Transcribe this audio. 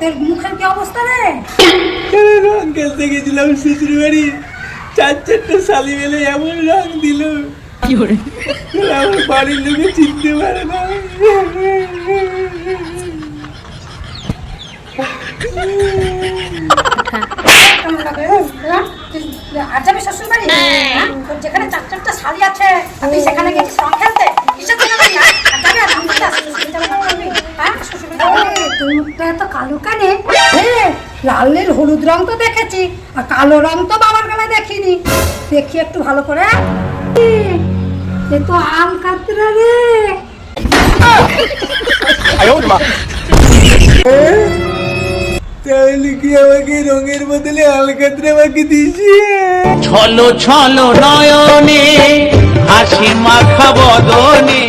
তোর মুখের কি অবস্থা রে রং খেলতে গেছিলাম শ্বশুর বাড়ি চার চারটে শালি মেলে এমন রং দিল আমার বাড়ির লোকে চিনতে পারে না কেমন লাগে হ্যাঁ? তুই আর যাবি শ্বশুর বাড়ি হ্যাঁ? যেখানে চার চারটা শালি আছে তুই সেখানে মুখটা এত কালো কানে? হ্যাঁ লাল নীল হলুদ রং তো দেখেছি আর কালো রং তো বাবার বেলায় দেখিনি। দেখি একটু ভালো করে। এ তো আম কাতরা রে। তাহলে কি আমাকে রঙের বদলে আলকাতরা মাকে দিয়েছি। ছলো ছলো নয়নে হাসি মাখা বদনে।